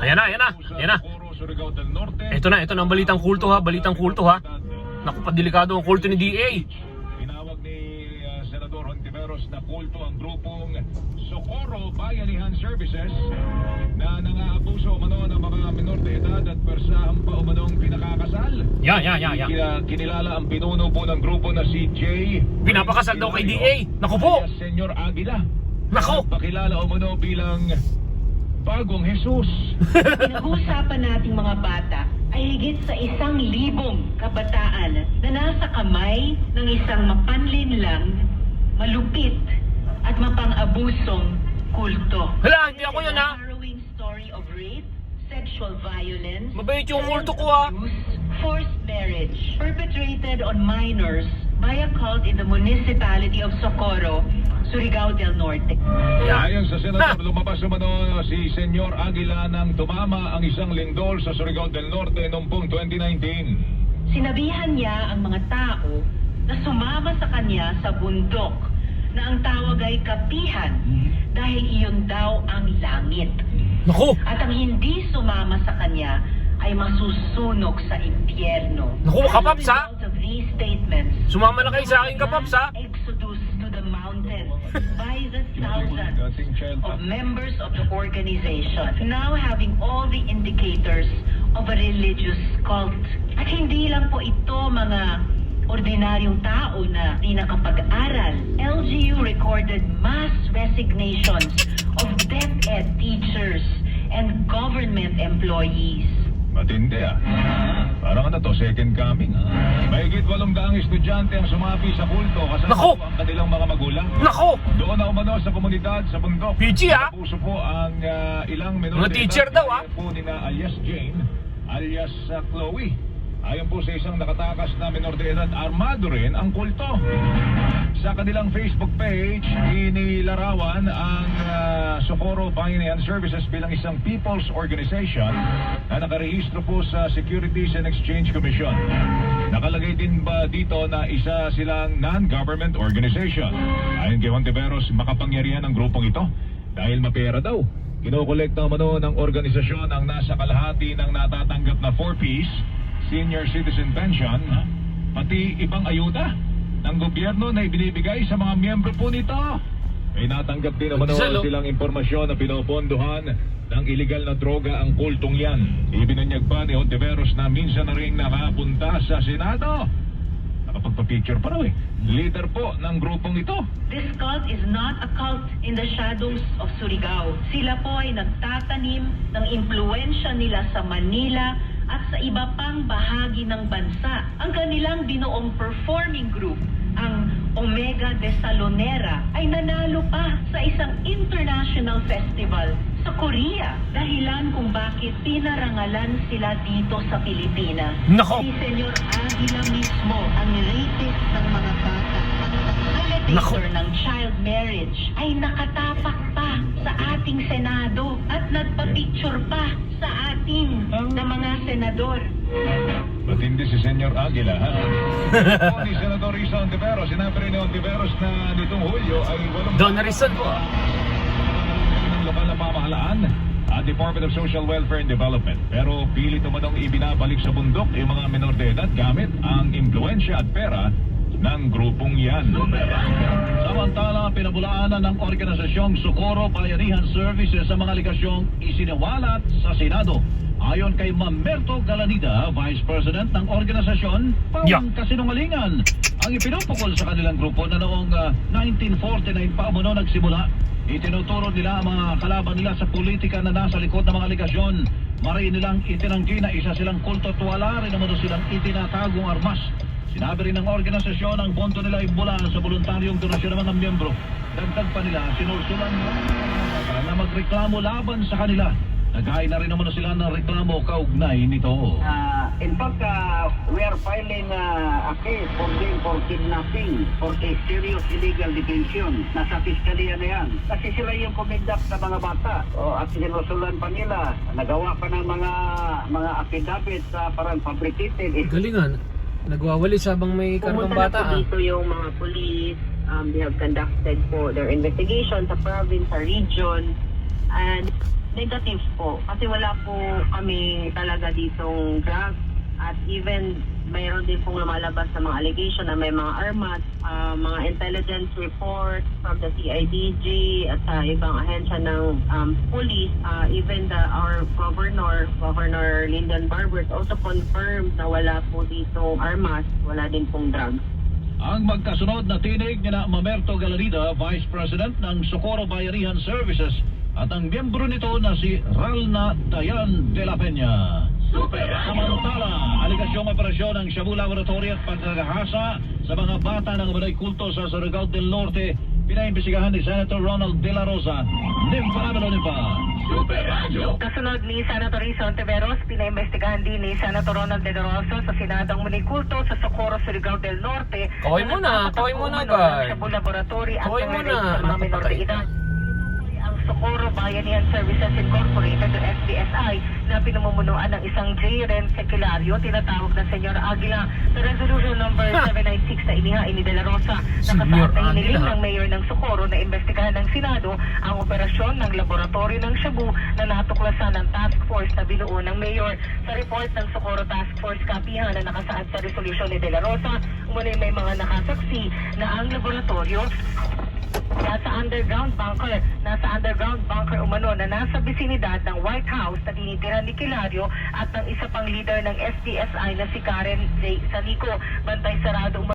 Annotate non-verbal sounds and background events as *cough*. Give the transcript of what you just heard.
Ayan na, ayan na, ayan na. Ito na, ito na ang balitang kulto ha, balitang kulto ha. Naku, padelikado ang kulto ni DA. Tinawag ni uh, Senador Hontiveros na kulto ang grupong Socorro Bayanihan Services na nangaabuso umano ng mga minor de edad at persahan pa umanong pinakakasal. Yan, yan, yan, yan. Kinilala ang pinuno po ng grupo na si Jay. Pinapakasal daw kay DA. Naku po. Senyor Aguila. Nako. Pakilala umano bilang bagong Jesus. *laughs* Pinag-uusapan nating mga bata ay higit sa isang libong kabataan na nasa kamay ng isang mapanlinlang, malupit at mapang-abusong kulto. Hala, hindi ako yun ha. Harrowing story of rape, sexual violence, Mabait yung kulto ko ha. abuse, forced marriage perpetrated on minors by a cult in the municipality of Socorro, Surigao del Norte. Ayon sa senador, lumabas umano si Senyor Aguila nang tumama ang isang lindol sa Surigao del Norte noong pong 2019. Sinabihan niya ang mga tao na sumama sa kanya sa bundok na ang tawag ay kapihan dahil iyon daw ang langit. Naku. At ang hindi sumama sa kanya ay masusunog sa impyerno. Naku, kapaps, ha? These statements, Sumama na kayo sa akin, kapaps ha. Exodus to the mountains *laughs* by the thousands of members of the organization now having all the indicators of a religious cult. At hindi lang po ito mga ordinaryong tao na di nakapag-aral. LGU recorded mass resignations of DepEd teachers and government employees. Matindi ah. Parang ano to, second coming ah. Mahigit walong daang estudyante ang sumapi sa kulto kasama Nako! ang kanilang mga magulang. Nako. Doon na umano sa komunidad sa bundok. PG, ah. Puso po ang ah, ilang menor Mga de teacher edad, daw, ah. po nina alias Jane, alias ah, Chloe. Ayon po sa isang nakatakas na menor de edad, armado rin ang kulto. Sa kanilang Facebook page, inilarawan ang uh, Socorro Bayanihan Services bilang isang people's organization na nakarehistro po sa Securities and Exchange Commission. Nakalagay din ba dito na isa silang non-government organization? Ayon kay Hontiveros, makapangyarihan ang grupong ito dahil mapera daw. Kinokolekta mano ng organisasyon ang nasa kalahati ng natatanggap na 4Ps, senior citizen pension, pati ibang ayuda ng gobyerno na ibinibigay sa mga miyembro po nito. May natanggap din naman oh. silang impormasyon na pinopondohan ng iligal na droga ang kultong yan. Ibinunyag pa ni Hontiveros na minsan na rin nakapunta sa Senado. Nakapagpa-picture pa raw eh. Leader po ng grupong ito. This cult is not a cult in the shadows of Surigao. Sila po ay nagtatanim ng impluensya nila sa Manila at sa iba pang bahagi ng bansa. Ang kanilang binuong performing group, ang Omega de Salonera, ay nanalo pa sa isang international festival sa Korea. Dahilan kung bakit pinarangalan sila dito sa Pilipinas. Nako. Si Senyor Aguila mismo ang rapist ng mga bata. Ang Nako. ng child marriage ay nakatapak pa sa ating Senado at nagpa-picture pa sa ating senador. Matindi si Senyor Aguila, ha? *laughs* po ni Senador Risa Ontiveros, sinabi rin ni Ontiveros na nitong Hulyo ay walong... Don Harrison po. ng lokal na pamahalaan at Department of Social Welfare and Development. Pero pilit naman ibinabalik sa bundok yung mga menor de edad gamit ang impluensya at pera ng grupong yan. Samantala, pinabulaanan ng organisasyong Socorro Bayanihan Services sa mga ligasyong isiniwalat sa Senado. Ayon kay Ma'am Merto Galanida, Vice President ng organisasyon, pang Yeah. kasinungalingan ang ipinupukol sa kanilang grupo na noong ah, 1949 pa umano nagsimula. Itinuturo nila ang mga kalaban nila sa politika na nasa likod ng mga ligasyon. Maray nilang itinanggi na isa silang kulto at wala rin naman silang itinatagong armas. Sinabi rin ng organisasyon ang pondo nila ay mula sa voluntaryong donasyon ng mga miyembro. Dagdag pa nila, sinulsulan nila na magreklamo laban sa kanila. Naghain na rin naman sila ng reklamo kaugnay nito. Uh, in fact, uh, we are filing uh, a case for them for kidnapping for a serious illegal detention. Nasa piskalya na yan. Kasi sila yung kumidak sa mga bata. O, at sinusulan pa nila. Nagawa pa ng mga mga affidavit sa parang fabricated. Eh, Galingan. Nagwawalis habang may kargang Pumunta bata na po ah. dito yung mga police. Um, they have conducted po their investigation sa province, sa region. And Negative po. Kasi wala po kami talaga ditong drugs. At even mayroon din pong lumalabas na mga allegation na may mga armas, ah, mga intelligence report from the CIDG at sa ibang ahensya ng um, police. Ah, even the, our governor, Governor Lyndon Barbers also confirmed na wala po ditong armas, wala din pong drugs. Ang magkasunod na tinig ni na Mamerto Galarida, Vice President ng Socorro Bayanihan Services at ang miyembro nito na si Ralna Dayan de la Peña. Samantala, aligasyong operasyon ng Shabu Laboratory at pagkakahasa sa mga bata ng umunay kulto sa Surigao del Norte pinaimbestigahan ni Senator Ronald De La Rosa. Nimpa naman nimpa. Kasunod ni Senator Rizon Tiveros, pinaimbestigahan din ni Senator Ronald De La Rosa sa Senadong Municulto sa Socorro, Surigao del Norte. Kaway muna, kaway muna, guys. Sa Laboratory at Kaway muna, mga menor de edad. Socorro Bayanihan Services Incorporated o SBSI na pinamumunuan ng isang J. Ren Seculario, tinatawag na Senyor Aguila sa resolution number 796 na inihain ni De La Rosa. Nakasaad na hiniling ng Mayor ng Socorro na imbestigahan ng Senado ang operasyon ng laboratorio ng Shabu na natuklasan ng task force na binuo ng Mayor. Sa report ng Socorro Task Force kapihan na nakasaad sa resolusyon ni De La Rosa, umano'y may mga nakasaksi na ang laboratorio bunker, nasa underground bunker umano na nasa bisinidad ng White House na tinitira ni Kilario at ng isa pang leader ng SDSI na si Karen J. Sanico. Bantay sarado